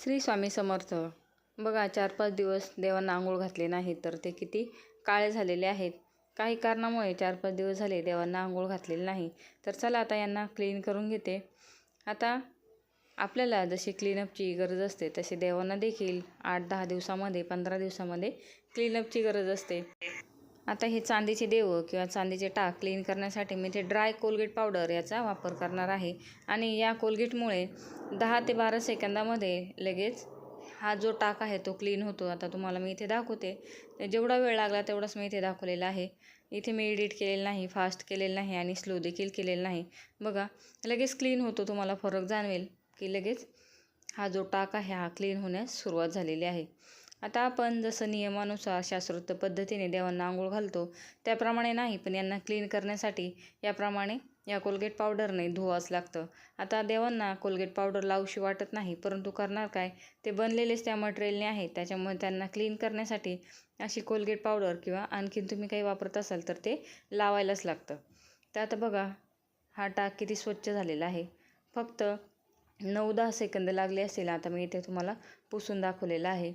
श्री स्वामी समर्थ. बघा चार पाच दिवस देवांना आंघोळ घातले नाही तर ते किती काळे झालेले आहेत. काही कारणामुळे चार पाच दिवस झाले देवांना आंघोळ घातलेले नाही. तर चला आता यांना क्लीन करून घेते. आता आपल्याला जशी क्लीनअपची गरज असते तशी देवांना देखील आठ दहा दिवसामध्ये पंधरा दिवसामध्ये क्लीनअपची गरज असते. आता हे चांदीचे देव किंवा चांदीचे टाक क्लीन करण्यासाठी मी ते ड्राय कोलगेट पावडर याचा वापर करणार आहे. आणि या कोलगेटमुळे दहा ते बारा सेकंदामध्ये लगेच हा जो टाक आहे तो क्लीन होतो. आता तुम्हाला मी इथे दाखवते. जेवढा वेळ लागला तेवढाच मी इथे दाखवलेला आहे. इथे मी एडिट केलेलं नाही फास्ट केलेलं नाही आणि स्लो देखील केलेलं नाही. बघा लगेच क्लीन होतो तुम्हाला फरक जाणवेल की लगेच हा जो टाक आहे हा क्लीन होण्यास सुरुवात झालेली आहे. आता आपण जसं नियमानुसार शास्त्रोक्त पद्धतीने देवांना आंघोळ घालतो त्याप्रमाणे नाही पण यांना क्लीन करण्यासाठी याप्रमाणे या कोलगेट पावडरने धुवाच लागतं. आता देवांना कोलगेट पावडर लावशी वाटत नाही परंतु करणार काय? ते बनलेलेच त्या मटेरियलने आहे त्याच्यामुळे त्यांना क्लीन करण्यासाठी अशी कोलगेट पावडर किंवा आणखीन तुम्ही काही वापरत असाल तर ते लावायलाच लागतं. त्यात बघा हा टाक किती स्वच्छ झालेला आहे. फक्त नऊ दहा सेकंद लागले असेल आता मी इथे तुम्हाला पुसून दाखवलेलं आहे.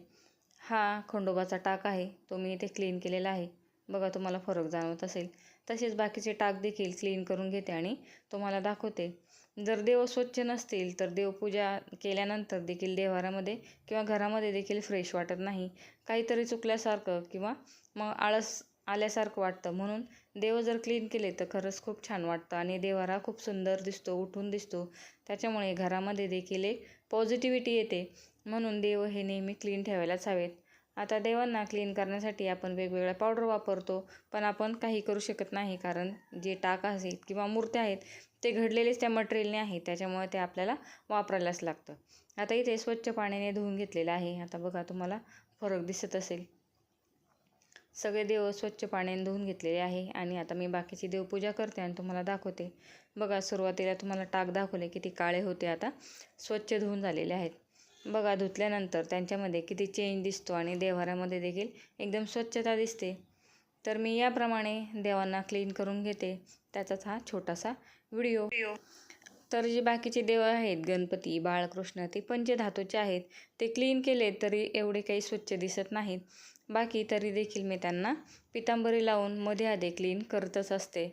हा खंडोबाचा टाक आहे. तो मी इथे क्लीन केलेला आहे. बघा तुम्हाला फरक जाणवत असेल. तसेच बाकीचे टाक देखील क्लीन करून घेते आणि तुम्हाला दाखवते. जर देव स्वच्छ नसतील तर देवपूजा केल्यानंतर देखील देवारामध्ये किंवा घरामध्ये देखील फ्रेश वाटत नाही. काहीतरी चुकल्यासारखं किंवा मग आळस आल्यासारखं वाटतं. म्हणून देव जर क्लीन केले तर खरंच खूप छान वाटतं आणि देवारा खूप सुंदर दिसतो उठून दिसतो. त्याच्यामुळे घरामध्ये देखील एक पॉझिटिव्हिटी येते. म्हणून देव हे नेहमी क्लीन ठेवायलाच हवेत. आता देवांना क्लीन करण्यासाठी आपण वेगवेगळ्या पावडर वापरतो पण आपण काही करू शकत नाही कारण जे टाक आहेत किंवा मूर्त्या आहेत ते घडलेलेच त्या मटेरियलने आहेत. त्याच्यामुळे ते आपल्याला वापरायलाच लागतं. आता इथे स्वच्छ पाण्याने धुवून घेतलेलं आहे. आता बघा तुम्हाला फरक दिसत असेल. सगळे देव स्वच्छ पाण्याने धुवून घेतलेले आहे आणि आता मी बाकीची देवपूजा करते आणि तुम्हाला दाखवते. बघा सुरुवातीला तुम्हाला टाक दाखवले किती काळे होते आता. स्वच्छ धुवून झालेले आहेत. बघा धुतल्यानंतर त्यांच्यामध्ये किती चेंज दिसतो आणि देवाऱ्यामध्ये देखील एकदम स्वच्छता दिसते. तर मी याप्रमाणे देवांना क्लीन करून घेते. त्याचाच हा छोटासा व्हिडिओ तर जे बाकीचे देव आहेत गणपती बाळकृष्ण ते पंचधातूचे आहेत. ते क्लीन केले तरी एवढे काही स्वच्छ दिसत नाहीत. बाकी तरी देखील मी त्यांना पितांबरी लावून मध्ये आधे क्लीन करतच असते.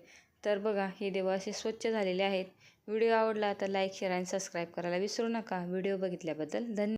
तर बघा हे देव असे स्वच्छ झालेले आहेत. व्हिडिओ आवडला तर लाईक शेअर आणि सबस्क्राईब करायला विसरू नका. व्हिडिओ बघितल्याबद्दल धन्यवाद